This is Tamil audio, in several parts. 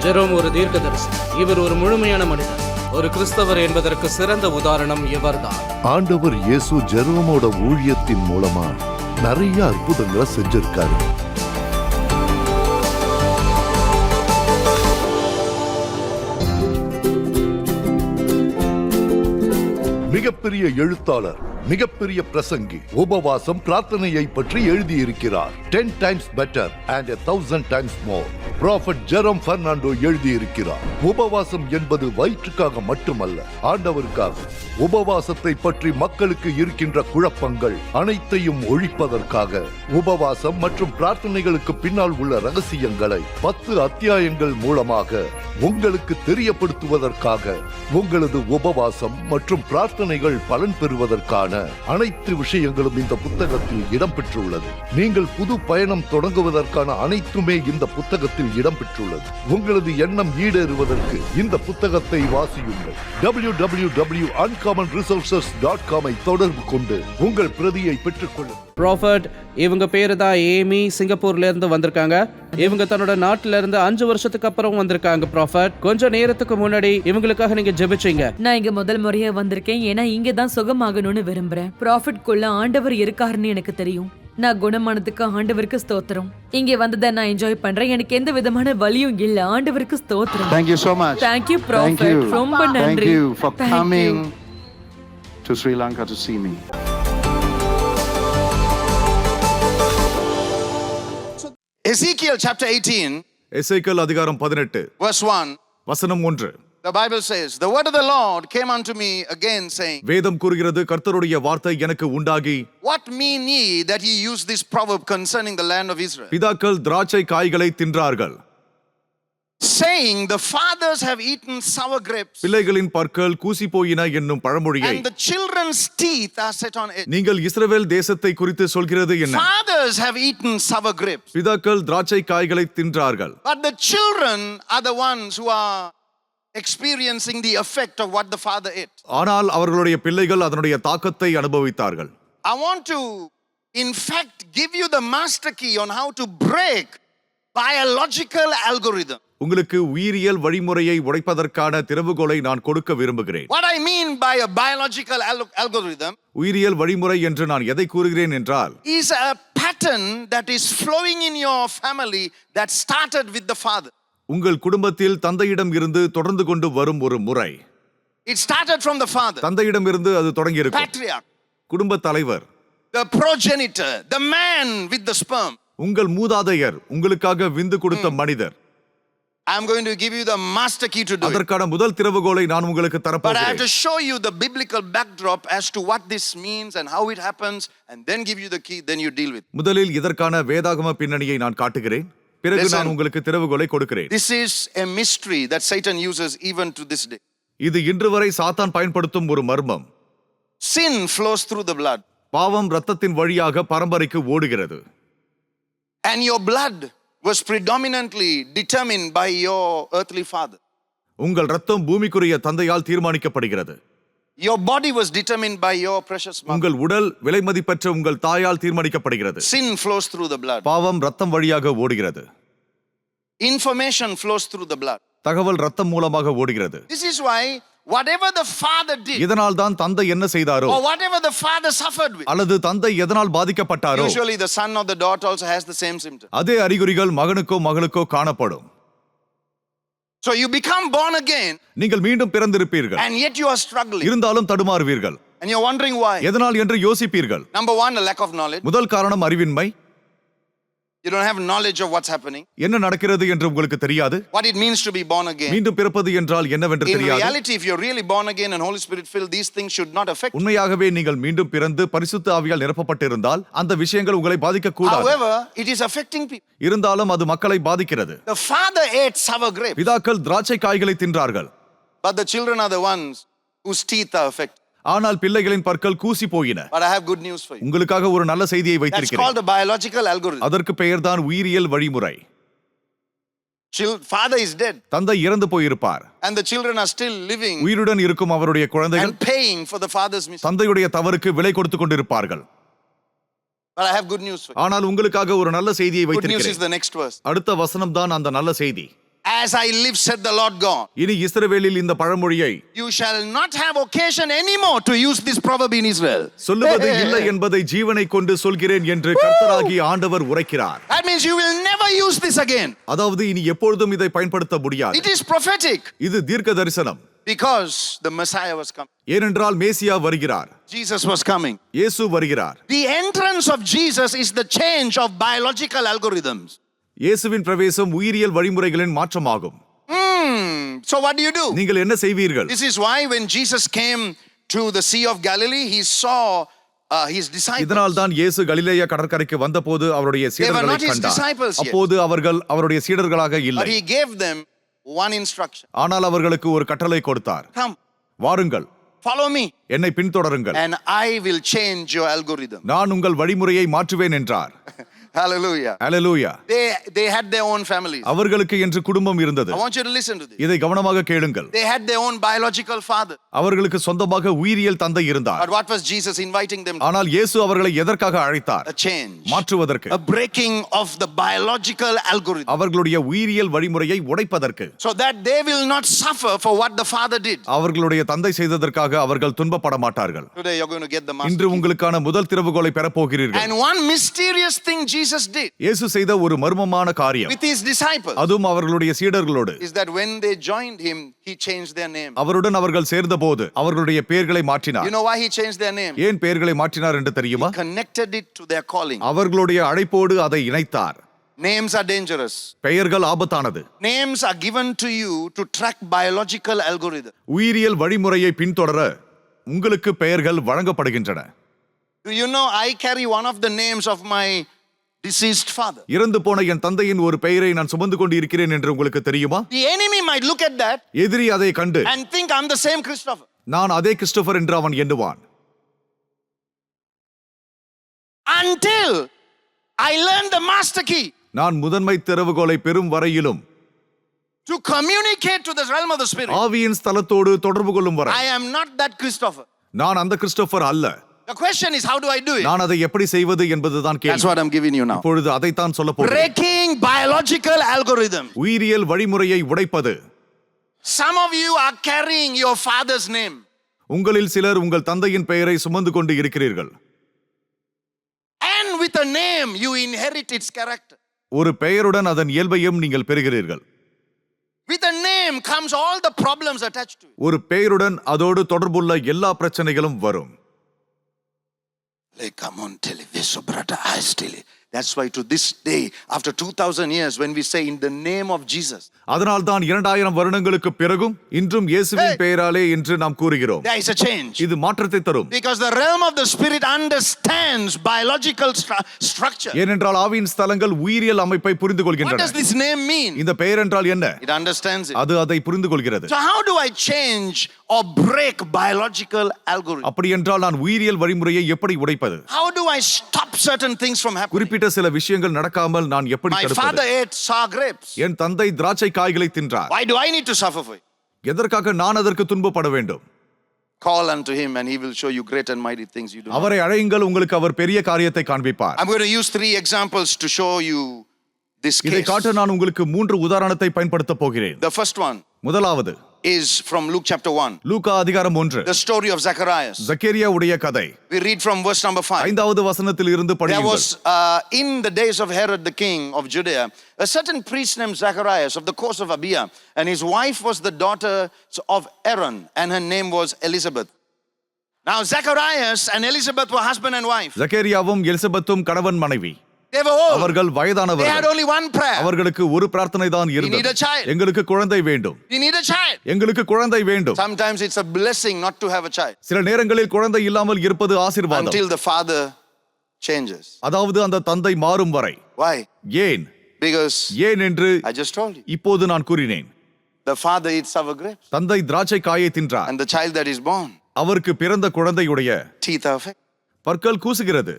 ஜெரோம் ஒரு தீர்க்கதரிசி. இவர் ஒரு முழுமையான மனிதர். ஒரு கிறிஸ்தவர் என்பதற்கு சிறந்த உதாரணம் இவர்தான். ஆண்டவர் இயேசு ஜெரோமோட ஊழியத்தின் மூலமா நிறைய அற்புதங்களை செஞ்சிருக்காரு. மிகப்பெரிய எழுத்தாளர் மிகப்பெரிய பிரசங்கி உபவாசம் பிரார்த்தனையை பற்றி எழுதியிருக்கிறார். Ten times better and thousand times more prophet Jerome Fernando எழுதியிருக்கிறார். உபவாசம் என்பது வயிற்றுக்காக மட்டுமல்ல ஆண்டவருக்காக. உபவாசத்தை பற்றி மக்களுக்கு இருக்கின்ற குழப்பங்கள் அனைத்தையும் ஒழிப்பதற்காக. உபவாசம் மற்றும் பிரார்த்தனைகளுக்கு பின்னால் உள்ள ரகசியங்களை பத்து அத்தியாயங்கள் மூலமாக உங்களுக்கு தெரியப்படுத்துவதற்காக உங்களது உபவாசம் மற்றும் பிரார்த்தனைகள் பலன் பெறுவதற்கான அனைத்து விஷயங்களும் இந்த புத்தகத்தில் இடம்பெற்றுள்ளது. நீங்கள் புது பயணம் தொடங்குவதற்கான அனைத்துமே இந்த புத்தகத்தில் இடம்பெற்றுள்ளது. உங்களது எண்ணம் ஈடேறுவதற்கு இந்த புத்தகத்தை வாசியுங்கள். W W W uncommon resources dot காமை தொடர்பு கொண்டு உங்கள் பிரதியை பெற்றுக்கொள்ளுங்கள். ப்ராஃபட் இவங்க பேரு தான் ஏமி சிங்கப்பூர்ல இருந்து வந்திருக்காங்க. இவங்க தன்னோட நாட்டுல இருந்து அஞ்சு வருஷத்துக்கு அப்புறம் வந்திருக்காங்க ப்ராஃபட் கொஞ்ச நேரத்துக்கு முன்னாடி இவங்களுக்காக நீங்க ஜெபிச்சீங்க. நான் இங்க முதல் முறையா வந்திருக்கேன். ஏன்னா இங்க தான் சுகமாகணும்னு விரும்புறேன் ப்ராஃபிட்குள்ள ஆண்டவர் இருக்காருன்னு எனக்கு தெரியும் நான் குணமானதுக்கு ஆண்டவருக்கு ஸ்தோத்திரம் இங்க வந்ததை நான் என்ஜாய் பண்றேன் எனக்கு எந்த விதமான வலியும் இல்ல ஆண்டவருக்கு ஸ்தோத்திரம் Thank you so much. Thank you, Thank Prophet. you. ரொம்ப Thank நன்றி. you for Thank coming you. to Sri Lanka to see me. Ezekiel chapter 18, எசேக்கல் அதிகாரம் பதினெட்டு verse 1, வசனம் ஒன்று the Bible says, The word of the Lord came unto me again, saying, வேதம் கூறுகிறது கர்த்தருடைய வார்த்தை எனக்கு உண்டாகி What mean ye that ye use this proverb concerning the land of Israel? பிதாக்கள் திராட்சை காய்களை தின்றார்கள் Saying, The fathers have eaten sour grapes, பிள்ளைகளின் பற்கள் கூசி போயின என்னும் பழமொழியை and the children's teeth are set on edge. நீங்கள் இஸ்ரவேல் தேசத்தை குறித்து சொல்கிறது என்ன Fathers have eaten sour grapes, பிதாக்கள் திராட்சை காய்களை தின்றார்கள் but the children are the ones who are experiencing the effect of what the father ate. ஆனால் அவர்களுடைய பிள்ளைகள் அதனுடைய தாக்கத்தை அனுபவித்தார்கள் I want to, in fact, give you the master key on how to break biological algorithm. உங்களுக்கு உயிரியல் வழிமுறையை உடைப்பதற்கான திறவுகோலை நான் கொடுக்க விரும்புகிறேன் What I mean by a biological al- algorithm உயிரியல் வழிமுறை என்று நான் எதை கூறுகிறேன் என்றால் is a pattern that is flowing in your family that started with the father. உங்கள் குடும்பத்தில் தந்தையிடம் இருந்து தொடர்ந்து கொண்டு வரும் ஒரு முறை It started from the father, தந்தையிடம் இருந்து அது தொடங்கி இருக்கும் patriarch, குடும்ப தலைவர் the progenitor, the man with the sperm. உங்கள் மூதாதையர் உங்களுக்காக விந்து கொடுத்த மனிதர் I'm going to give you the master key to do it. அதற்கான முதல் திறவுகோலை நான் உங்களுக்கு But I have to தரப்போகிறேன் show you the biblical backdrop as to what this means and how it happens, and then give you the key, then you deal with. it. முதலில் இதற்கான வேதாகம பின்னணியை நான் காட்டுகிறேன் பிறகு. நான் உங்களுக்கு திறவுகோலை கொடுக்கிறேன் This is a mystery that Satan uses even to this day. இது இன்று வரை சாத்தான் பயன்படுத்தும் ஒரு மர்மம் Sin flows through the blood, பாவம் ரத்தத்தின் வழியாக பரம்பரைக்கு ஓடுகிறது and your blood was predominantly determined by your earthly father. உங்கள் ரத்தம் பூமிக்குரிய தந்தையால் தீர்மானிக்கப்படுகிறது Your body was determined by your precious mother. உங்கள் உடல் விலை மதிப்பற்ற உங்கள் தாயால் தீர்மானிக்கப்படுகிறது Sin flows through the blood. பாவம் ரத்தம் வழியாக ஓடுகிறது Information flows through the blood. தகவல் ரத்தம் மூலமாக ஓடுகிறது This is why whatever the father did, இதனால் தான் தந்தை என்ன செய்தாரோ or whatever the father suffered with, அல்லது தந்தை எதனால் பாதிக்கப்பட்டாரோ usually the son or the daughter also has the same symptom. அதே அறிகுறிகள் மகனுக்கோ மகளுக்கோ காணப்படும் So you become born again, நீங்கள் மீண்டும் பிறந்திருப்பீர்கள் and yet you are struggling. இருந்தாலும் தடுமாறுவீர்கள் And you're wondering why. எதனால் என்று யோசிப்பீர்கள் Number one, a lack of knowledge. முதல் காரணம் அறிவின்மை You don't have knowledge of what's happening, என்ன நடக்கிறது என்று உங்களுக்கு தெரியாது what it means to be born again. மீண்டும் பிறப்பது என்றால் என்னவென்று In தெரியாது reality, if you're really born again and Holy Spirit filled, these things should not affect. உண்மையாகவே நீங்கள் மீண்டும் பிறந்து பரிசுத்த ஆவியால் நிரப்பப்பட்டிருந்தால் அந்த விஷயங்கள் உங்களை பாதிக்க கூடாது However, it is affecting people. இருந்தாலும் அது மக்களை பாதிக்கிறது The father ate sour grapes, பிதாக்கள் திராட்சை காய்களை தின்றார்கள் but the children are the ones whose teeth are affected. ஆனால் பிள்ளைகளின் பற்கள் கூசி போயின. உங்களுக்காக ஒரு நல்ல செய்தியை வைத்திருக்கிறேன். அதற்கு பெயர்தான் உயிரியல் வழிமுறை Chil- father is dead, தந்தை இறந்து போயிருப்பார் உயிருடன் இருக்கும் அவருடைய குழந்தைகள். தந்தையுடைய தவறுக்கு விலை கொடுத்து கொண்டிருப்பார்கள். ஆனால் உங்களுக்காக ஒரு நல்ல செய்தியை வைத்திருக்கிறேன். அடுத்த வசனம் தான் அந்த நல்ல செய்தி As I live, said the Lord God, இனி இஸ்ரவேலில் இந்த பழமொழியை you shall not have occasion anymore to use this proverb in Israel. சொல்லுவது இல்லை என்பதை ஜீவனை கொண்டு சொல்கிறேன் என்று கர்த்தராகி ஆண்டவர் உரைக்கிறார் That means you will never use this again. அதாவது இனி எப்பொழுதும் இதை பயன்படுத்த முடியாது It is prophetic இது தீர்க்க தரிசனம் because the Messiah was coming. ஏனென்றால் மேசியா வருகிறார் Jesus was coming. இயேசு வருகிறார் The entrance of Jesus is the change of biological algorithms. இயேசுவின் பிரவேசம் உயிரியல் வழிமுறைகளின் மாற்றமாகும். Hmm. So what do you do? நீங்கள் என்ன செய்வீர்கள்? This is why when Jesus came to the Sea of Galilee, he saw uh. இதனால் தான் இயேசு கலிலேயா கடற்கரைக்கு வந்தபோது அவருடைய சீடர்களை கண்டார். அப்போது அவர்கள் அவருடைய சீடர்களாக இல்லை. He gave them one instruction. ஆனால் அவர்களுக்கு ஒரு கட்டளை கொடுத்தார். Come, வாருங்கள். Follow me, என்னை பின்தொடருங்கள். And I will change your algorithm. நான் உங்கள் வழிமுறையை மாற்றுவேன் என்றார். Hallelujah. Hallelujah They, they had their own families. அவர்களுக்கு என்று குடும்பம் இருந்தது I want you to listen to this. இதை கவனமாக கேளுங்கள் They had their own biological father. அவர்களுக்கு சொந்தமாக உயிரியல் தந்தை இருந்தார் But what was Jesus inviting them to? ஆனால் இயேசு அவர்களை எதற்காக அழைத்தார் A change. மாற்றுவதற்கு A breaking of the biological algorithm. அவர்களுடைய உயிரியல் வழிமுறையை உடைப்பதற்கு So that they will not suffer for what the father did. அவர்களுடைய தந்தை செய்ததற்காக அவர்கள் துன்பப்பட மாட்டார்கள் Today you're going to get the master. இன்று உங்களுக்கான முதல் திறவுகோலை பெறப் போகிறீர்கள் And one mysterious thing Jesus did இயேசு செய்த ஒரு மர்மமான காரியம் with his disciples அதுவும் அவர்களுடைய சீடர்களோடு is that when they joined him, he changed their name. அவருடன் அவர்கள் சேர்ந்தபோது அவர்களுடைய பெயர்களை You மாற்றினார் know why he changed their name? ஏன் பெயர்களை மாற்றினார் என்று தெரியுமா Connected it to their calling. அவர்களுடைய அழைப்போடு அதை இணைத்தார் Names are dangerous. பெயர்கள் ஆபத்தானது Names are given to you to track biological algorithm. உயிரியல் வழிமுறையை பின்தொடர உங்களுக்கு பெயர்கள் வழங்கப்படுகின்றன you know I carry one of the names of my deceased father? இறந்து போன என் தந்தையின் ஒரு பெயரை நான் சுமந்து கொண்டு இருக்கிறேன் என்று உங்களுக்கு தெரியுமா The enemy might look at that எதிரி அதை கண்டு and think I'm the same Christopher. நான் அதே கிறிஸ்டோபர் என்று அவன் எண்ணுவான் Until I learned the master key நான் முதன்மை திறவுகோலை பெறும் வரையிலும் to communicate to the realm of the spirit. ஆவியின் ஸ்தலத்தோடு தொடர்பு கொள்ளும் வரை I am not that Christopher. நான் அந்த கிறிஸ்டோபர் அல்ல The question is, how do I do it? நான் அதை எப்படி செய்வது என்பதுதான் That's கேள்வி what I'm giving you now. இப்பொழுது அதைத்தான் சொல்ல போகிறேன் Breaking biological algorithm. உயிரியல் வழிமுறையை உடைப்பது Some of you are carrying your father's name. உங்களில் சிலர் உங்கள் தந்தையின் பெயரை சுமந்து கொண்டு இருக்கிறீர்கள் And with a name, you inherit its character. ஒரு பெயருடன் அதன் இயல்பையும் நீங்கள் பெறுகிறீர்கள் With a name comes all the problems attached to it. ஒரு பெயருடன் அதோடு தொடர்புள்ள எல்லா பிரச்சனைகளும் வரும் like I'm on television, brother. I still That's why to this day, after 2000 years, when we say in the name of Jesus, அதனால் தான் இரண்டாயிரம் வருடங்களுக்கு பிறகும் இன்றும் இயேசுவின் பெயராலே என்று நாம் கூறுகிறோம் there is a change. இது மாற்றத்தை தரும் Because the realm of the spirit understands biological stru- structure. ஏனென்றால் ஆவியின் ஸ்தலங்கள் உயிரியல் அமைப்பை புரிந்து What does கொள்கின்றன this name mean? இந்த பெயர் என்றால் என்ன It understands it. அது அதை புரிந்து கொள்கிறது So, how do I change or break biological algorithm? அப்படி என்றால் நான் உயிரியல் வழிமுறையை எப்படி உடைப்பது How do I stop certain things from happening? குறிப்பிட்ட சில விஷயங்கள் நடக்காமல் நான் எப்படி தடுப்பது. என் தந்தை திராட்சை காய்களை தின்றார் Why do I need to suffer for it? எதற்காக நான் அதற்கு துன்பப்பட வேண்டும் Call unto him and he will show you great and mighty things you do. அவரை அழையுங்கள் உங்களுக்கு அவர் பெரிய காரியத்தை காண்பிப்பார் I'm going to use three examples to show you this இதை case. காட்ட நான் உங்களுக்கு மூன்று உதாரணத்தை பயன்படுத்த போகிறேன் The first one முதலாவது is from Luke chapter 1, லூகா அதிகாரம் ஒன்று the story of Zacharias. ஜக்கேரியாவுடைய கதை We read from verse number 5. ஐந்தாவது வசனத்தில் இருந்து There படியுங்கள் was, uh, in the days of Herod the king of Judea, a certain priest named Zacharias of the course of Abia, and his wife was the daughter of Aaron, and her name was Elizabeth. Now, Zacharias and Elizabeth were husband and wife. ஜக்கேரியாவும் எலிசபெத்தும் கணவன் மனைவி They were old. அவர்கள் வயதானவர்கள். அவர்களுக்கு ஒரு பிரார்த்தனை தான் இருந்தது. எங்களுக்கு குழந்தை வேண்டும். எங்களுக்கு குழந்தை வேண்டும் Sometimes it's a blessing not to have a child சில நேரங்களில் குழந்தை இல்லாமல் இருப்பது ஆசீர்வாதம் until the father changes. அதாவது அந்த தந்தை மாறும் வரை Why? ஏன் Because ஏன் என்று I just told you. இப்போது நான் கூறினேன் The father eats sour grapes, தந்தை திராட்சை காயை தின்றார் and the child that is born, அவருக்கு பிறந்த குழந்தையுடைய teeth are. பற்கள் கூசுகிறது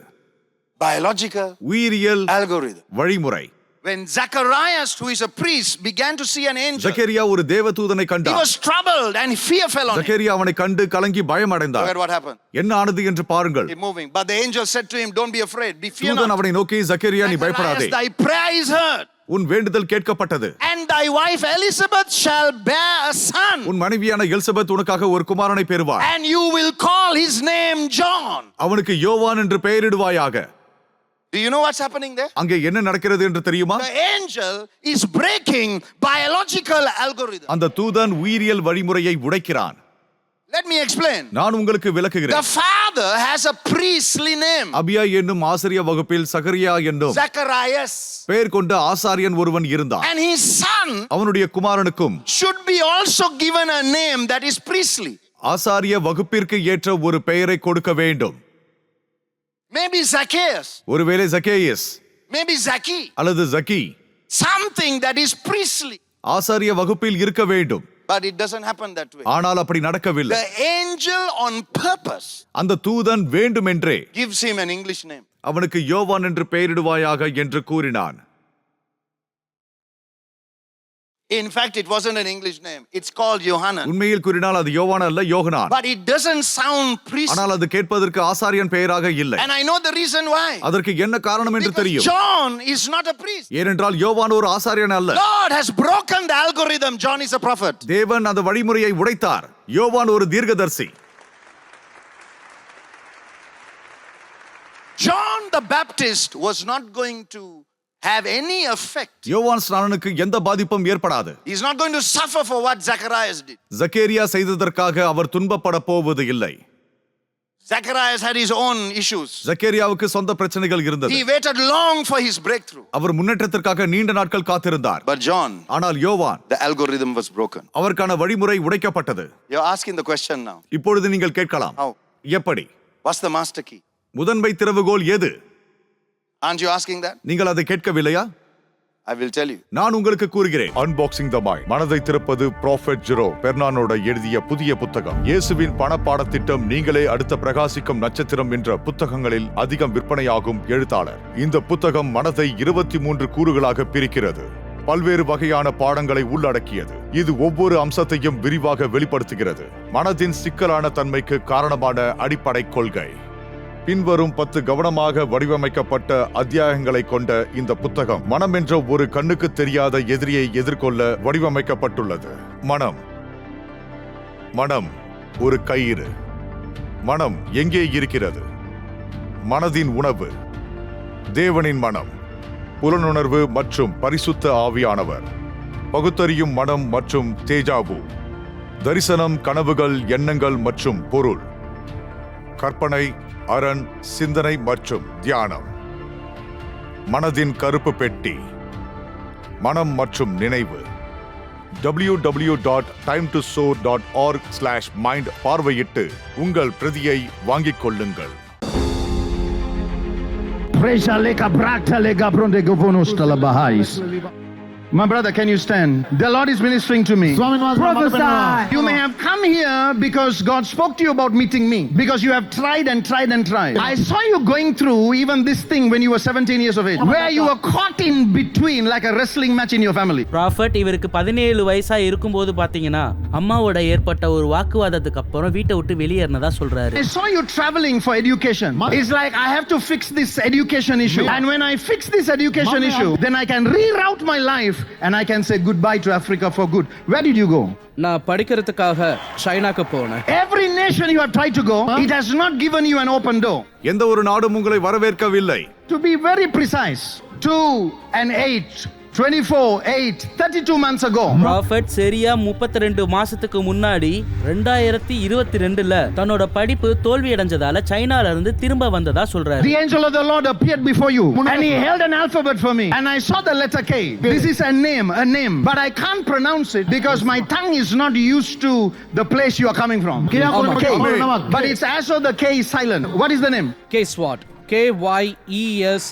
Biological உயிரியல் algorithm. வழிமுறை When Zacharias, who is a priest, began to see an angel, ஜக்கேரியா ஒரு தேவதூதனை he கண்டார் was troubled and fear fell on him. ஜக்கேரியா அவனை கண்டு கலங்கி Look பயமடைந்தார் at what happened. என்ன ஆனது என்று பாருங்கள் Keep moving. But the angel said to him, Don't be afraid, be fear தூதன் not. அவனை நோக்கி ஜக்கேரியா நீ பயப்படாதே Zacharias, thy prayer is heard, உன் வேண்டுதல் கேட்கப்பட்டது and thy wife Elizabeth shall bear a son, உன் மனைவியான எலிசபெத் உனக்காக ஒரு குமாரனை பெறுவார் and you will call his name John. அவனுக்கு யோவான் என்று பெயரிடுவாயாக Do you know what's happening there? அங்கே என்ன நடக்கிறது என்று தெரியுமா The angel is breaking biological algorithm. அந்த தூதன் உயிரியல் வழிமுறையை உடைக்கிறான் Let me explain. நான் உங்களுக்கு The விளக்குகிறேன் father has a priestly name, அபியா என்னும் ஆசிரிய வகுப்பில் சகரியா என்னும் Zacharias, பெயர் கொண்ட ஆசாரியன் ஒருவன் இருந்தான் and his son அவனுடைய குமாரனுக்கும் should be also given a name that is priestly. ஆசாரிய வகுப்பிற்கு ஏற்ற ஒரு பெயரை கொடுக்க வேண்டும் Maybe Zacchaeus, ஒருவேளை ஜக்கேயஸ் maybe Zaki, அல்லது Jaggi something that is priestly. ஆசாரிய வகுப்பில் இருக்க வேண்டும் But it doesn't happen that way. ஆனால் அப்படி நடக்கவில்லை The angel on purpose அந்த தூதன் வேண்டுமென்றே gives him an English name. அவனுக்கு யோவான் என்று பெயரிடுவாயாக என்று கூறினான் In fact, it wasn't an English name. It's called Johanan. உண்மையில் கூறினால் அது யோவான் அல்ல யோகனான் But it doesn't sound priestly. ஆனால் அது கேட்பதற்கு ஆசாரியன் பெயராக இல்லை And I know the reason why. அதற்கு என்ன காரணம் என்று தெரியும் John is not a priest. ஏனென்றால் யோவான் ஒரு ஆசாரியன் அல்ல God has broken the algorithm. John is a prophet. தேவன் அந்த வழிமுறையை உடைத்தார் யோவான் ஒரு தீர்க்கதரிசி John the Baptist was not going to have any effect. யோவான் ஸ்நானனுக்கு எந்த பாதிப்பும் ஏற்படாது He's not going to suffer for what Zacharias did. ஜக்கேரியா செய்ததற்காக அவர் துன்பப்பட போவது இல்லை Zacharias had his own issues. ஜக்கேரியாவுக்கு சொந்த பிரச்சனைகள் இருந்தது He waited long for his breakthrough. அவர் முன்னேற்றத்திற்காக நீண்ட நாட்கள் காத்திருந்தார் But John, ஆனால் யோவான் the algorithm was broken. அவருக்கான வழிமுறை உடைக்கப்பட்டது You're asking the question now. இப்பொழுது நீங்கள் கேட்கலாம் How? எப்படி What's the master key? முதன்மை திறவுகோல் எது Aren't you asking that? நீங்கள் அதை கேட்கவில்லையா? I will tell you. நான் உங்களுக்கு கூறுகிறேன். அன்பாக்சிங் த மைண்ட் மனதை திறப்பது ப்ராஃபெட் ஜெரோ பெர்னானோட எழுதிய புதிய புத்தகம். இயேசுவின் பண பாடத்திட்டம் நீங்களே அடுத்த பிரகாசிக்கும் நட்சத்திரம் என்ற புத்தகங்களில் அதிகம் விற்பனையாகும் எழுத்தாளர். இந்த புத்தகம் மனதை இருபத்தி மூன்று கூறுகளாக பிரிக்கிறது. பல்வேறு வகையான பாடங்களை உள்ளடக்கியது. இது ஒவ்வொரு அம்சத்தையும் விரிவாக வெளிப்படுத்துகிறது. மனதின் சிக்கலான தன்மைக்கு காரணமான அடிப்படை கொள்கை. பின்வரும் பத்து கவனமாக வடிவமைக்கப்பட்ட அத்தியாயங்களை கொண்ட இந்த புத்தகம் மனம் என்ற ஒரு கண்ணுக்கு தெரியாத எதிரியை எதிர்கொள்ள வடிவமைக்கப்பட்டுள்ளது. மனம். மனம் ஒரு கயிறு. மனம் எங்கே இருக்கிறது? மனதின் உணவு. தேவனின் மனம். புலனுணர்வு மற்றும் பரிசுத்த ஆவியானவர். பகுத்தறியும் மனம் மற்றும் தேஜாவு. தரிசனம் கனவுகள் எண்ணங்கள் மற்றும் பொருள். கற்பனை அரண் சிந்தனை மற்றும் தியானம். மனதின் கருப்பு பெட்டி. மனம் மற்றும் நினைவு. W W dot time to show dot org slash mind பார்வையிட்டு உங்கள் பிரதியை வாங்கிக் கொள்ளுங்கள். Presa lega brata lega bronde govonus talabahais. My brother, can you stand? The Lord is ministering to me. Prophesy. You may have come here because God spoke to you about meeting me. Because you have tried and tried and tried. I saw you going through even this thing when you were 17 years of age, where you were caught in between like a wrestling match in your family. Prophet இவருக்கு பதினேழு வயசா இருக்கும்போது பாத்தீங்கன்னா அம்மாவோட ஏற்பட்ட ஒரு வாக்குவாதத்துக்கு அப்புறம் வீட்டை விட்டு வெளியேறினதா சொல்றாரு I saw you traveling for education. It's like I have to fix this education issue. And when I fix this education issue, then I can reroute my life and I can say goodbye to Africa for good. Where did you go? நான் படிக்கிறதுக்காக சைனாக்கு போனேன் Every nation you have tried to go, it has not given you an open door. எந்த ஒரு நாடும் உங்களை வரவேற்கவில்லை To be very precise, 2 and 8, 24, 8, 32 months ago. Prophet சரியா முப்பத்தி ரெண்டு மாசத்துக்கு முன்னாடி ரெண்டாயிரத்தி இருபத்தி ரெண்டுல தன்னோட படிப்பு தோல்வி அடைஞ்சதால சைனால இருந்து திரும்ப வந்ததா சொல்றாரு The angel of the Lord appeared before you and he held an alphabet for me and I saw the letter K. This is a name, a name, but I can't pronounce it because my tongue is not used to the place you are coming from. K. But it's as though the K is silent. What is the name? கே ஸ்வாட் கே ஒய் இஎஸ்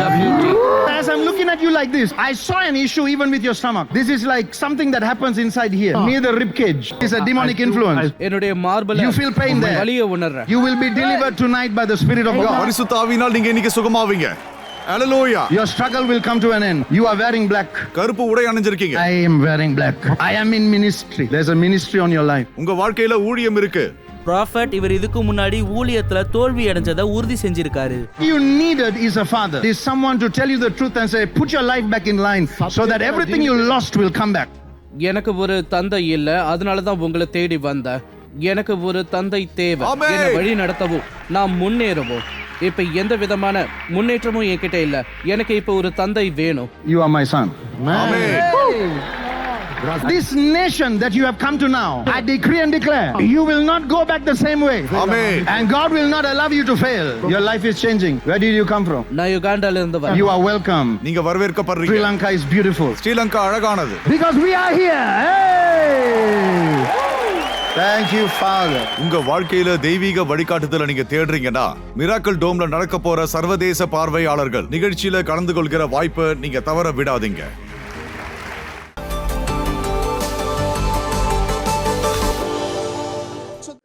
டபிள்யூடி As I'm looking at you like this, I saw an issue even with your stomach. This is like something that happens inside here, near the rib cage. It's a demonic influence. என்னுடைய மார்பல You feel pain there. வலிய உணர்றேன் You will be delivered tonight by the Spirit of God. பரிசுத்த ஆவியினால் நீங்க இன்னைக்கு சுகமாவீங்க அல்லேலூயா Your struggle will come to an end. You are wearing black. கருப்பு உடை அணிஞ்சிருக்கீங்க I am wearing black. I am in ministry. There's a ministry on your life. உங்க வாழ்க்கையில ஊழியம் இருக்கு ப்ராஃபட் இவர் இதுக்கு முன்னாடி ஊழியத்துல தோல்வி அடைஞ்சதை உறுதி செஞ்சிருக்காரு You needed is a father. Is someone to tell you the truth and say, put your life back in line so that everything you lost will come back. எனக்கு ஒரு தந்தை இல்ல அதனால தான் உங்களை தேடி வந்தேன் எனக்கு ஒரு தந்தை தேவை. என்னை வழி நடத்தவும் நான் முன்னேறவும் இப்ப எந்த விதமான முன்னேற்றமும் என்கிட்ட இல்ல எனக்கு இப்ப ஒரு தந்தை வேணும் You are my son. This nation that you have come to now, I decree and declare, you will not go back the same way. Amen. And God will not allow you to fail. Your life is changing. Where did you come from? நான் யுகாண்டால இருந்து வரேன் You are welcome. நீங்க வரவேற்கப்படுறீங்க Sri Lanka is beautiful. Sri Lanka அழகானது Because we are here. Hey! Thank you, Father. உங்க வாழ்க்கையில தெய்வீக வழிகாட்டுதல நீங்க தேடுறீங்கன்னா மிராக்கல் டோம்ல நடக்க போற சர்வதேச பார்வையாளர்கள் நிகழ்ச்சியில கலந்து கொள்கிற வாய்ப்பை நீங்க தவற விடாதீங்க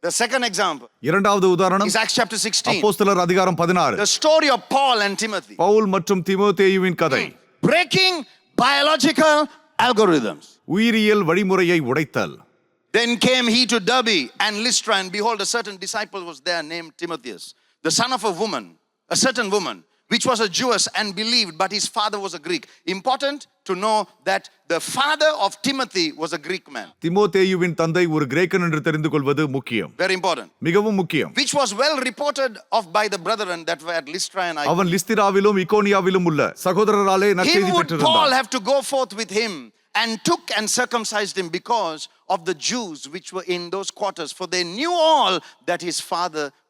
The second example இரண்டாவது உதாரணம் is Acts chapter 16. அப்போஸ்தலர் அதிகாரம் பதினாறு The story of Paul and Timothy Pavul மற்றும் திமோதேயுவின் கதை breaking biological algorithms. உயிரியல் வழிமுறையை உடைத்தல் Then came he to Derbe and Lystra, and behold, a certain disciple was there named Timotheus, the son of a woman, a certain woman, which was a Jewess and believed, but his father was a Greek. Important to know that the father of Timothy was a Greek man. திமோதேயுவின் தந்தை ஒரு கிரேக்கன் என்று தெரிந்து கொள்வது முக்கியம் Very important. மிகவும் முக்கியம் Which was well reported of by the brethren that were at Lystra and Iconium. அவன் லிஸ்திராவிலும் இக்கோனியாவிலும் உள்ள சகோதரராலே Him நற்செய்தி would Paul பெற்றிருந்தான் have to go forth with him and took and circumcised him because of the Jews which were in those quarters, for they knew all that his father was a Greek.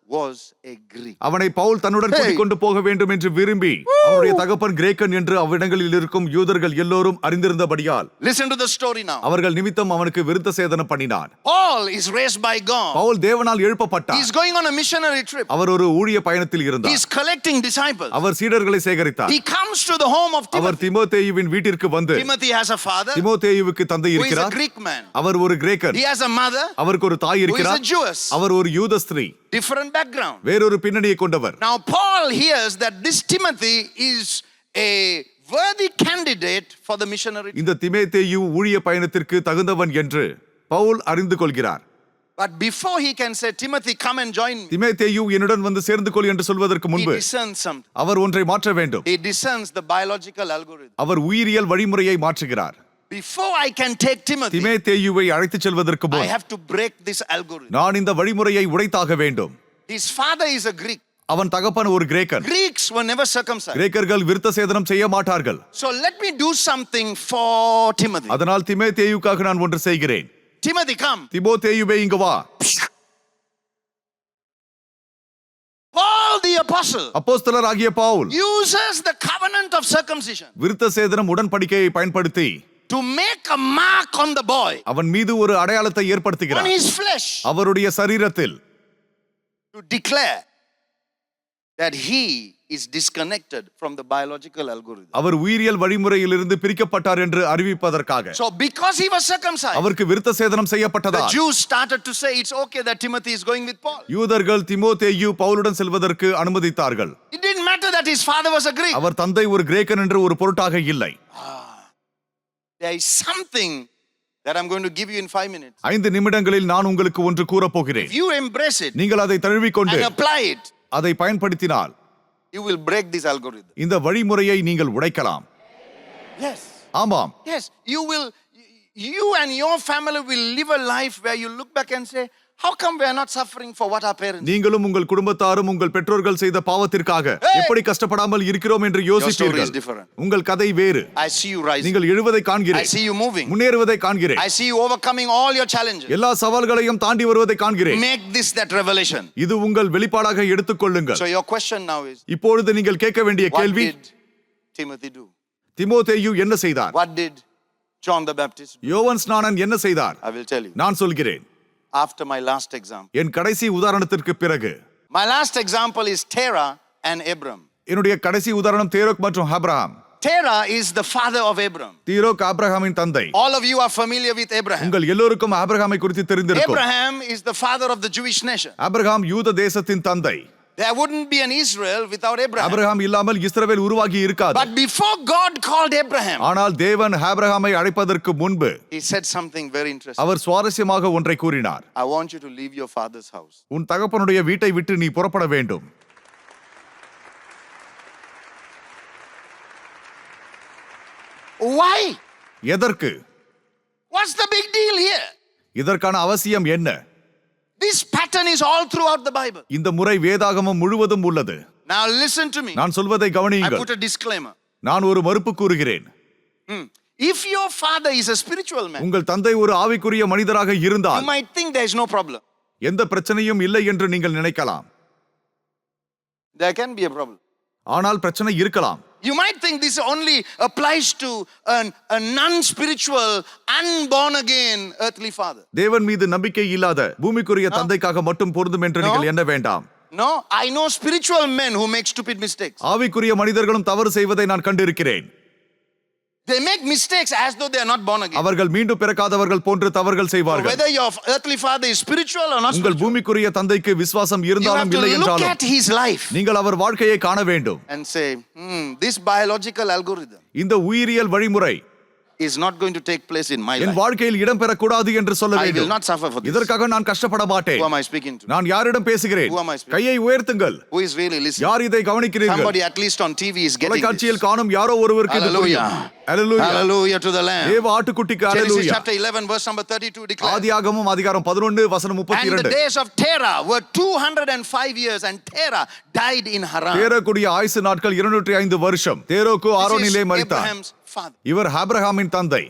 அவனை பவுல் தன்னுடன் கொண்டு போக வேண்டும் என்று விரும்பி அவனுடைய தகப்பன் கிரேக்கன் என்று அவ்விடங்களில் இருக்கும் யூதர்கள் எல்லோரும் அறிந்திருந்தபடியால் Listen to the story now. அவர்கள் நிமித்தம் அவனுக்கு விருத்த சேதனம் பண்ணினான் Paul is raised by God. Pavul தேவனால் எழுப்பப்பட்டார் He's going on a missionary trip. அவர் ஒரு ஊழிய பயணத்தில் இருந்தார் collecting disciples. அவர் சீடர்களை சேகரித்தார் He comes to the home of our Timothy. திமோதேயுவின் வீட்டிற்கு வந்து Timothy has a father திமோதேயுவுக்கு தந்தை who is a இருக்கிறார் Greek man. அவர் ஒரு கிரேக்கர் He has a mother அவருக்கு ஒரு தாய் who is a இருக்கிறார் Jewess. அவர் ஒரு யூத ஸ்திரீ Different background. வேறொரு பின்னணியை கொண்டவர் Now, Paul hears that this Timothy is a worthy candidate for the missionary. இந்த திமேத்தேயு ஊழிய பயணத்திற்கு தகுந்தவன் என்று பவுல் அறிந்து கொள்கிறார் But before he can say, Timothy, come and join me, திமேத்தேயு என்னுடன் வந்து சேர்ந்து கொள் என்று சொல்வதற்கு he முன்பு discerns something. அவர் ஒன்றை மாற்ற வேண்டும் He discerns the biological algorithm. அவர் உயிரியல் வழிமுறையை மாற்றுகிறார் Before I can take Timothy, திமேத்தேயுவை அழைத்துச் செல்வதற்கு I முன் have to break this algorithm. நான் இந்த வழிமுறையை உடைத்தாக வேண்டும் His father is a Greek. அவன் தகப்பன் ஒரு கிரேக்கன் Greeks were never circumcised. கிரேக்கர்கள் விருத்த சேதனம் செய்ய மாட்டார்கள் So let me do something for Timothy. அதனால் திமேத்தேயுக்காக நான் ஒன்று செய்கிறேன் Timothy, come. திமோத்தேயுவே இங்கு வா Paul the apostle அப்போஸ்தலர் ஆகிய Pavul uses the covenant of circumcision விருத்த சேதனம் உடன்படிக்கையை பயன்படுத்தி to make a mark on the boy, அவன் மீது ஒரு அடையாளத்தை on ஏற்படுத்துகிறார் his flesh, அவருடைய சரீரத்தில் to declare that he is disconnected from the biological algorithm. அவர் உயிரியல் வழிமுறையிலிருந்து பிரிக்கப்பட்டார் என்று அறிவிப்பதற்காக So, because he was circumcised, அவருக்கு விருத்த சேதனம் the செய்யப்பட்டதா Jews started to say it's okay that Timothy is going with Paul. யூதர்கள் திமோத்தேயு பவுலுடன் செல்வதற்கு அனுமதித்தார்கள் It didn't matter that his father was a Greek. அவர் தந்தை ஒரு கிரேக்கன் என்று ஒரு பொருட்டாக இல்லை There is something that I'm going to give you in five minutes. ஐந்து நிமிடங்களில் நான் உங்களுக்கு ஒன்று கூறப் போகிறேன் If you embrace it நீங்கள் அதை தழுவிக்கொண்டு and apply it, அதை பயன்படுத்தினால் you will break this algorithm. இந்த வழிமுறையை நீங்கள் உடைக்கலாம் Yes. ஆமாம் Yes. You will, you and your family will live a life where you look back and say, How come we are not suffering for what our parents did?" நீங்களும் உங்கள் குடும்பத்தாரும் உங்கள் பெற்றோர்கள் செய்த பாவத்திற்காக! எப்படி கஷ்டப்படாமல் இருக்கிறோம் என்று யோசிப்பீர்கள். உங்கள் கதை வேறு I see you rising. நீங்கள் எழுவதை I காண்கிறேன் see you moving. முன்னேறுவதை காண்கிறேன் I see you overcoming all your challenges. எல்லா சவால்களையும் தாண்டி வருவதை காண்கிறேன் Make this that revelation. இது உங்கள் வெளிப்பாடாக எடுத்துக்கொள்ளுங்கள் So, your question now is இப்பொழுது நீங்கள் கேட்க வேண்டிய what கேள்வி did Timothy do? திமோதேயு என்ன செய்தார் What did John the Baptist? யோவன் ஸ்நானன் என்ன செய்தார் I will tell you. நான் சொல்கிறேன் After my last example. என் கடைசி உதாரணத்திற்கு பிறகு My last example is Terah and Abram. என்னுடைய கடைசி உதாரணம் தேரோக் மற்றும் Abraham Terah is the father of Abram. தீரோக் ஆபிரகாமின் தந்தை All of you are familiar with Abraham. உங்கள் எல்லோருக்கும் ஆபிரகாமை குறித்து தெரிந்திருக்கும் Abraham is the father of the Jewish nation. Abraham யூத தேசத்தின் தந்தை There wouldn't be an Israel without Abraham. Abraham இல்லாமல் இஸ்ரவேல் உருவாகி இருக்காது But before God called Abraham, ஆனால் தேவன் ஆபிரகாமை அழைப்பதற்கு முன்பு he said something very interesting. அவர் சுவாரஸ்யமாக ஒன்றை கூறினார் I want you to leave your father's house. உன் தகப்பனுடைய வீட்டை விட்டு நீ புறப்பட வேண்டும் Why? எதற்கு What's the big deal here? இதற்கான அவசியம் என்ன This pattern is all throughout the Bible. இந்த முறை வேதாகமம் முழுவதும் உள்ளது Now listen to me. நான் சொல்வதை I கவனியுங்கள் put a disclaimer. நான் ஒரு மறுப்பு கூறுகிறேன் Hmm. If your father is a spiritual man, உங்கள் தந்தை ஒரு ஆவிக்குரிய மனிதராக you இருந்தால் might think there is no problem. எந்த பிரச்சனையும் இல்லை என்று நீங்கள் நினைக்கலாம் There can be a problem. ஆனால் பிரச்சனை இருக்கலாம் You might think this only applies to an, a non spiritual, unborn again earthly father. தேவன் மீது நம்பிக்கை இல்லாத பூமிக்குரிய தந்தைக்காக மட்டும் பொருந்தும் என்று நீங்கள் எண்ண வேண்டாம் No, I know spiritual men who make stupid mistakes. ஆவிக்குரிய மனிதர்களும் தவறு செய்வதை நான் கண்டிருக்கிறேன் They make mistakes as though they are not born again. அவர்கள் மீண்டும் பிறக்காதவர்கள் போன்று தவறுகள் செய்வார்கள் Whether your earthly father is spiritual or not உங்கள் பூமிக்குரிய தந்தைக்கு விசுவாசம் you have இருந்தாலும் to இல்லை look என்றாலும் at his life நீங்கள் அவர் வாழ்க்கையை காண வேண்டும் and say, hmm, this biological algorithm இந்த உயிரியல் வழிமுறை is not going to take place in my என். வாழ்க்கையில் இடம்பெறக்கூடாது என்று சொல்ல வேண்டும் suffer for this. இதற்காக நான் கஷ்டப்பட மாட்டேன் Who am I speaking to? நான் யாரிடம் பேசுகிறேன்? கையை உயர்த்துங்கள் Who is really listening? யார் இதை கவனிக்கிறீர்கள் Somebody at least on TV is getting தொலைக்காட்சியில். காணும் யாரோ ஒருவருக்கு இது. புரியும் Hallelujah. Hallelujah to the Lamb. தேவ ஆட்டுக்குட்டிக்கு Hallelujah. chapter 11 verse number 32 declares. ஆதியாகமம் அதிகாரம் பதினொன்று வசனம் முப்பத்தி And the days of Terah were 205 years and Terah died in Haran. தேரக்கூடிய ஆயுசு நாட்கள் இருநூற்றி ஐந்து வருஷம் தேரோக்கு ஆரோனிலே மரித்தார். இவர் ஆபிரகாமின் தந்தை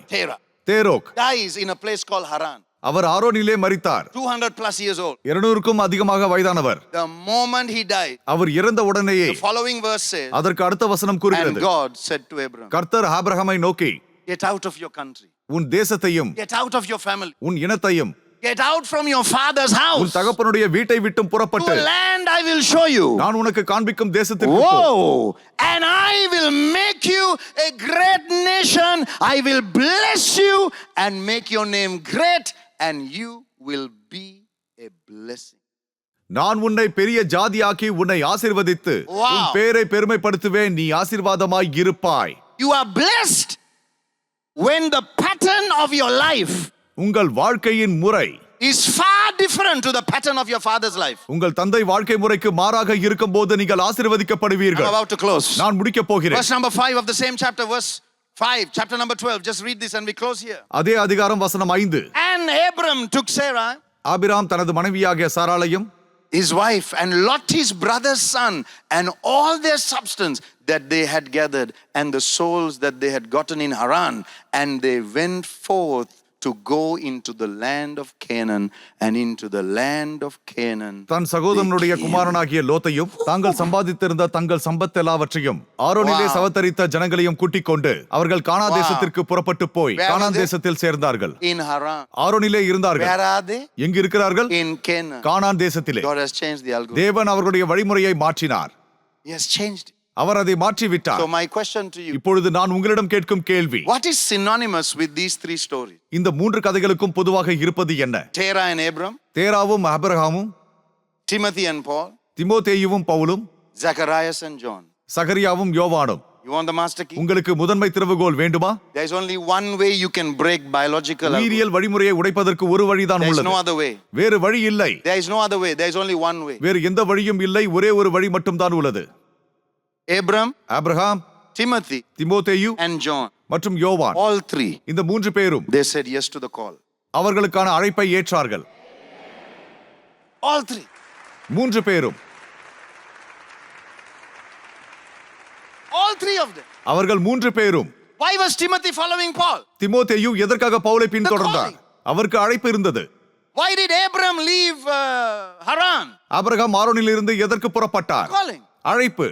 தேரோக் dies in a place called Haran. அவர் ஆரோனிலே மரித்தார் 200 plus years old. இருநூறுக்கும் அதிகமாக வயதானவர் The moment he died, அவர் இறந்த உடனேயே the following verse says, அதற்கு அடுத்த வசனம் And கூறுகிறது God said to Abraham, கர்த்தர் ஆபிரகாமை நோக்கி Get out of your country, உன் தேசத்தையும் get out of your family, உன் இனத்தையும் get out from your father's உன் house to தகப்பனுடைய வீட்டை விட்டும் a புறப்பட்டு land I will show you. நான் உனக்கு காண்பிக்கும் தேசத்திற்கு போ. Whoa! And I will make you a great nation. I will bless you and make your name great, and you will be a blessing. நான் உன்னை பெரிய ஜாதியாக்கி உன்னை ஆசீர்வதித்து Wow. உன் பேரை பெருமைப்படுத்துவேன் நீ ஆசீர்வாதமாய் இருப்பாய் You are blessed when the pattern of your life உங்கள் வாழ்க்கையின் முறை is far different to the pattern of your father's life. உங்கள் தந்தை வாழ்க்கை முறைக்கு மாறாக இருக்கும்போது நீங்கள் I'm ஆசீர்வதிக்கப்படுவீர்கள் about to close. நான் முடிக்க போகிறேன் Verse number 5 of the same chapter, verse 5, chapter number 12. Just read this and we close here. அதே அதிகாரம் வசனம் ஐந்து And Abram took Sarah, Abram தனது மனைவியாகிய சாராளையும் his wife, and Lot, his brother's son, and all their substance that they had gathered, and the souls that they had gotten in Haran, and they went forth to go into the land of Canaan, and into the land of Canaan. தன் சகோதரனுடைய. குமாரனாகிய லோத்தையும் தாங்கள் சம்பாதித்திருந்த தங்கள் சம்பத் எல்லாவற்றையும் ஆரோனிலே. சவத்தரித்த ஜனங்களையும் கூட்டிக் கொண்டு அவர்கள் கானா. தேசத்திற்கு புறப்பட்டு போய் they? தேசத்தில் சேர்ந்தார்கள். ஆரோனிலே இருந்தார்கள்? எங்கு இருக்கிறார்கள். கானான் தேசத்திலே. தேவன் அவர்களுடைய வழிமுறையை மாற்றினார் அவர் அதை மாற்றி விட்டார் So, my question to you இப்பொழுது நான் உங்களிடம் கேட்கும் கேள்வி what is synonymous with these three stories? இந்த மூன்று கதைகளுக்கும் பொதுவாக இருப்பது என்ன Terah and Abram, தேராவும் அபிரகாமும் Timothy and Paul, திமோதேயுவும் பவுலும் Zacharias and John. சகரியாவும் யோவானும் You want the master key? உங்களுக்கு முதன்மை திறவுகோல் வேண்டுமா There's only one way you can break biological. algorithm. உயிரியல் வழிமுறையை உடைப்பதற்கு ஒரு வழிதான் There is உள்ளது no other way. வேறு வழி இல்லை There is no other way. There is only one way. வேறு எந்த வழியும் இல்லை ஒரே ஒரு வழி மட்டும்தான் உள்ளது Abram, Abraham Timothy, திமோதேயு and John. மற்றும் யோவான் All three. இந்த மூன்று பேரும் They said yes to the call. அவர்களுக்கான அழைப்பை ஏற்றார்கள் All three. மூன்று பேரும் All three of them. அவர்கள் மூன்று பேரும் Why was Timothy following Paul? திமோதேயு எதற்காக பவுலை பின்தொடர்ந்தார் அவருக்கு அழைப்பு இருந்தது Why did Abram leave uh, Haran? Abraham ஆரோனில் இருந்து எதற்கு புறப்பட்டார் Calling. அழைப்பு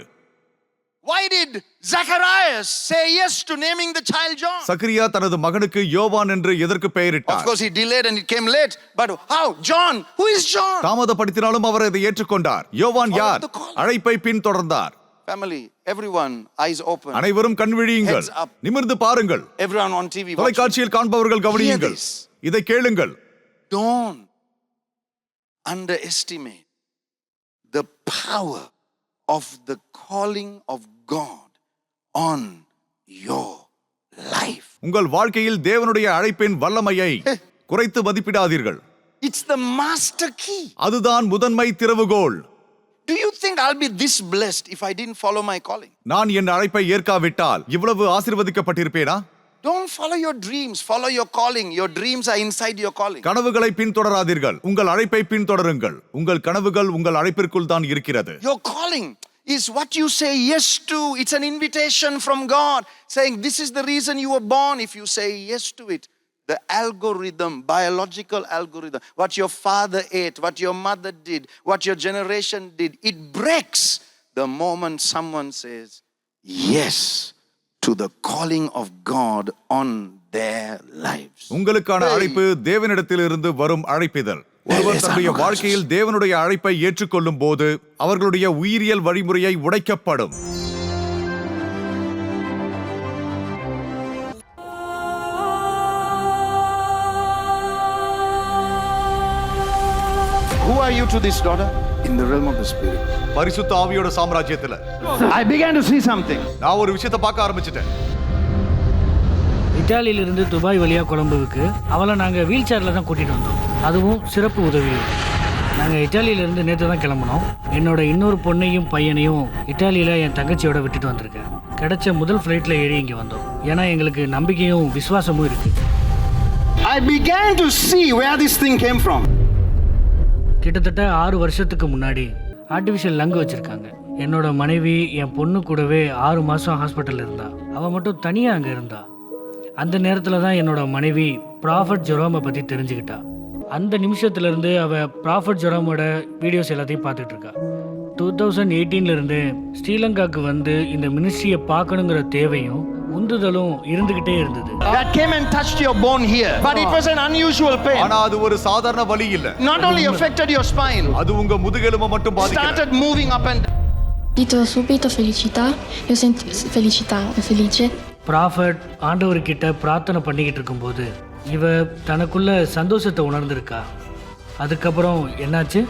Why did Zacharias say yes to naming the child John? Zakariya தனது மகனுக்கு யோவான் என்று எதற்கு Of பெயரிட்டார் course, he delayed and it came late. But how? John. Who is John? தாமதப்படுத்தினாலும் அவர் அதை ஏற்றுக்கொண்டார் யோவான் யார். அழைப்பை பின்தொடர்ந்தார் Family, everyone, eyes open. அனைவரும் கண் விழியுங்கள். நிமிர்ந்து பாருங்கள் Everyone on TV. தொலைக்காட்சியில் காண்பவர்கள் கவனியுங்கள். இதை கேளுங்கள் Don't underestimate the power of the calling of God on your life. உங்கள் வாழ்க்கையில் தேவனுடைய அழைப்பின் வல்லமையை குறைத்து மதிப்பிடாதீர்கள் It's the master key. அதுதான் முதன்மை திறவுகோல் Do you think I'll be this blessed if I didn't follow my calling? நான் என் அழைப்பை ஏற்காவிட்டால் இவ்வளவு ஆசீர்வதிக்கப்பட்டிருப்பேனா Don't follow your dreams, follow your calling. Your dreams are inside your calling. கனவுகளை பின்தொடராதீர்கள் உங்கள் அழைப்பை பின்தொடருங்கள் உங்கள் கனவுகள் உங்கள் அழைப்பிற்குள் தான் இருக்கிறது Your calling is what you say yes to. It's an invitation from God saying, This is the reason you were born. If you say yes to it, the algorithm, biological algorithm, what your father ate, what your mother did, what your generation did, it breaks the moment someone says yes to the calling of God on their lives. உங்களுக்கான அழைப்பு தேவனிடத்திலிருந்து வரும் அழைப்பிதழ் ஒருவர் தன்னுடைய வாழ்க்கையில் தேவனுடைய அழைப்பை ஏற்றுக்கொள்ளும் போது அவர்களுடைய உயிரியல் வழிமுறையை உடைக்கப்படும் Who are you to this daughter? In the realm of the spirit. பரிசுத்த ஆவியோட சாம்ராஜ்யத்துல I began to see something. நான் ஒரு விஷயத்தை பார்க்க ஆரம்பிச்சிட்டேன் இத்தாலியிலிருந்து துபாய் வழியாக கொழம்புவுக்கு அவளை நாங்கள் வீல் சேரில் தான் கூட்டிகிட்டு வந்தோம். அதுவும் சிறப்பு உதவி. நாங்கள் இத்தாலியிலேருந்து நேற்று தான் கிளம்புனோம். என்னோட இன்னொரு பொண்ணையும் பையனையும் இத்தாலியில் என் தங்கச்சியோட விட்டுட்டு வந்திருக்கேன். கிடைச்ச முதல் ஃப்ளைட்டில் ஏறி இங்கே வந்தோம். ஏன்னா எங்களுக்கு நம்பிக்கையும் விசுவாசமும் இருக்குது I began to see where this thing came from. கிட்டத்தட்ட ஆறு வருஷத்துக்கு முன்னாடி ஆர்டிஃபிஷியல் லங்கு வச்சுருக்காங்க. என்னோட மனைவி என் பொண்ணு கூடவே ஆறு மாதம் ஹாஸ்பிட்டலில் இருந்தா. அவள் மட்டும் தனியாக அங்கே இருந்தா. அந்த நேரத்தில் தான் என்னோட மனைவி ப்ராஃபட் ஜெரோமை பற்றி தெரிஞ்சுக்கிட்டா அந்த நிமிஷத்துலேருந்து அவள் ப்ராஃபட் ஜெரோமோட வீடியோஸ் எல்லாத்தையும் பார்த்துட்டு இருக்கா டூ தௌசண்ட் எயிட்டீன்லேருந்து ஸ்ரீலங்காவுக்கு வந்து இந்த மினிஸ்ட்ரியை பார்க்கணுங்கிற தேவையும் உந்துதலும் இருந்துக்கிட்டே இருந்தது That came and touched your bone here. But it was an unusual pain. ஆனா அது ஒரு சாதாரண வலி இல்ல Not only affected your spine, அது உங்க முதுகெலும்பை மட்டும் பாதிக்கல started moving up and Dito subito felicità, io sento felicità, felice. Prophet ஆண்டவர்கிட்ட பிரார்த்தனை பண்ணிக்கிட்டு இருக்கும்போது இவ தனக்குள்ள சந்தோஷத்தை உணர்ந்திருக்கா? அதுக்கப்புறம் என்னாச்சு.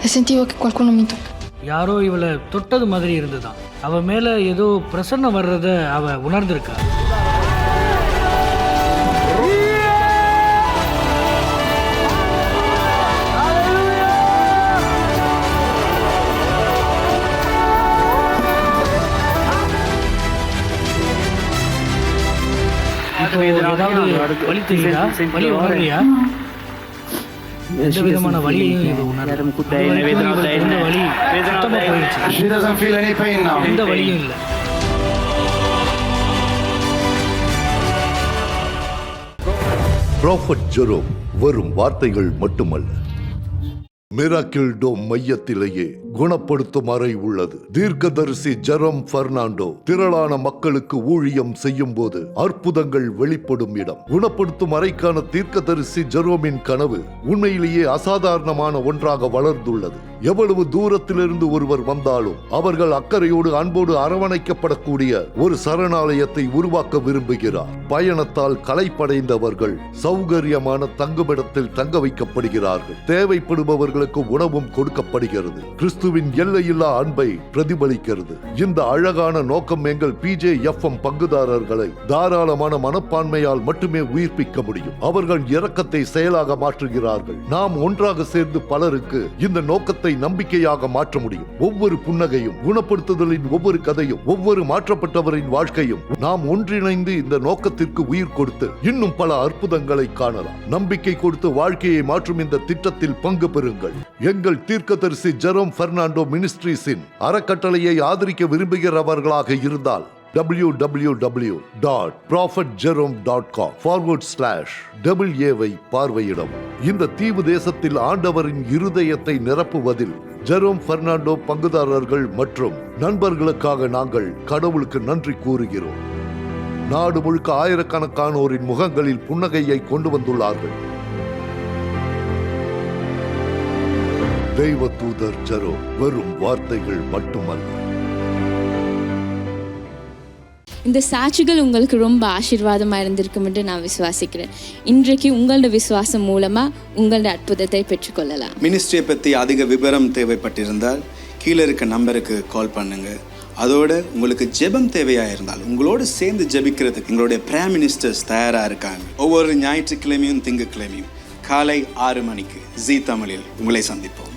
யாரோ இவளை தொட்டது மாதிரி இருந்துதான் அவ மேல ஏதோ பிரசன்னம் வர்றத அவ உணர்ந்திருக்கா? தெரியுதா? உணர்றியா? எந்த விதமான போயிடுச்சு. doesn't feel any pain now. எந்த வலியும் இல்லை. ப்ராஃபட் ஜெரோம் வெறும் வார்த்தைகள் மட்டுமல்ல. மிராக்கிள் டோம் மையத்திலேயே குணப்படுத்தும் அறை உள்ளது. தீர்க்கதரிசி ஜெரம் பெர்னாண்டோ திரளான மக்களுக்கு ஊழியம் செய்யும் போது அற்புதங்கள் வெளிப்படும் இடம். குணப்படுத்தும் அறைக்கான தீர்க்கதரிசி ஜெரோமின் கனவு உண்மையிலேயே அசாதாரணமான ஒன்றாக வளர்ந்துள்ளது. எவ்வளவு தூரத்திலிருந்து ஒருவர் வந்தாலும் அவர்கள் அக்கறையோடு அன்போடு அரவணைக்கப்படக்கூடிய ஒரு சரணாலயத்தை உருவாக்க விரும்புகிறார். பயணத்தால் களைப்படைந்தவர்கள் சௌகரியமான தங்குமிடத்தில் தங்க வைக்கப்படுகிறார்கள். தேவைப்படுபவர்களுக்கு உணவும் கொடுக்கப்படுகிறது. கிறிஸ்துவின் எல்லையில்லா அன்பை பிரதிபலிக்கிறது. இந்த அழகான நோக்கம் எங்கள் பிஜே எஃப் எம் பங்குதாரர்களை தாராளமான மனப்பான்மையால் மட்டுமே உயிர்ப்பிக்க முடியும். அவர்கள் இரக்கத்தை செயலாக மாற்றுகிறார்கள். நாம் ஒன்றாக சேர்ந்து பலருக்கு இந்த நோக்கத்தை நம்பிக்கையாக மாற்ற முடியும். ஒவ்வொரு புன்னகையும் குணப்படுத்துதலின் ஒவ்வொரு கதையும் ஒவ்வொரு மாற்றப்பட்டவரின் வாழ்க்கையும் நாம் ஒன்றிணைந்து இந்த நோக்கத்திற்கு உயிர் கொடுத்து இன்னும் பல அற்புதங்களை காணலாம். நம்பிக்கை கொடுத்து வாழ்க்கையை மாற்றும் இந்த திட்டத்தில் பங்கு பெறுங்கள். எங்கள் தீர்க்கதரிசி ஜெரோம் பெர்னாண்டோ மினிஸ்ட்ரிஸின் அறக்கட்டளையை ஆதரிக்க விரும்புகிறவர்களாக இருந்தால் www.prophetjerome.com dot prophet Jerome dot com forward slash double ஏவை பார்வையிடவும் இந்த தீவு தேசத்தில் ஆண்டவரின் இருதயத்தை நிரப்புவதில் ஜெரோம் பெர்னாண்டோ பங்குதாரர்கள் மற்றும் நண்பர்களுக்காக நாங்கள் கடவுளுக்கு நன்றி கூறுகிறோம். நாடு முழுக்க ஆயிரக்கணக்கானோரின் முகங்களில் புன்னகையை கொண்டு வந்துள்ளார்கள். தெய்வ தூதர் ஜெரோம் வெறும் வார்த்தைகள் மட்டுமல்ல. இந்த சாட்சிகள் உங்களுக்கு ரொம்ப ஆசீர்வாதமாக இருந்திருக்கும் என்று நான் விசுவாசிக்கிறேன். இன்றைக்கு உங்களோட விசுவாசம் மூலமாக உங்களோட அற்புதத்தை பெற்றுக்கொள்ளலாம். மினிஸ்ட்ரியை பற்றி அதிக விவரம் தேவைப்பட்டிருந்தால் கீழே இருக்க நம்பருக்கு கால் பண்ணுங்க. அதோட உங்களுக்கு ஜெபம் தேவையாக இருந்தால் உங்களோடு சேர்ந்து ஜெபிக்கிறதுக்கு எங்களுடைய பிரைம் மினிஸ்டர்ஸ் தயாராக இருக்காங்க. ஒவ்வொரு ஞாயிற்றுக்கிழமையும் திங்கட்கிழமையும் காலை ஆறு மணிக்கு ஜீ தமிழில் உங்களை சந்திப்போம்.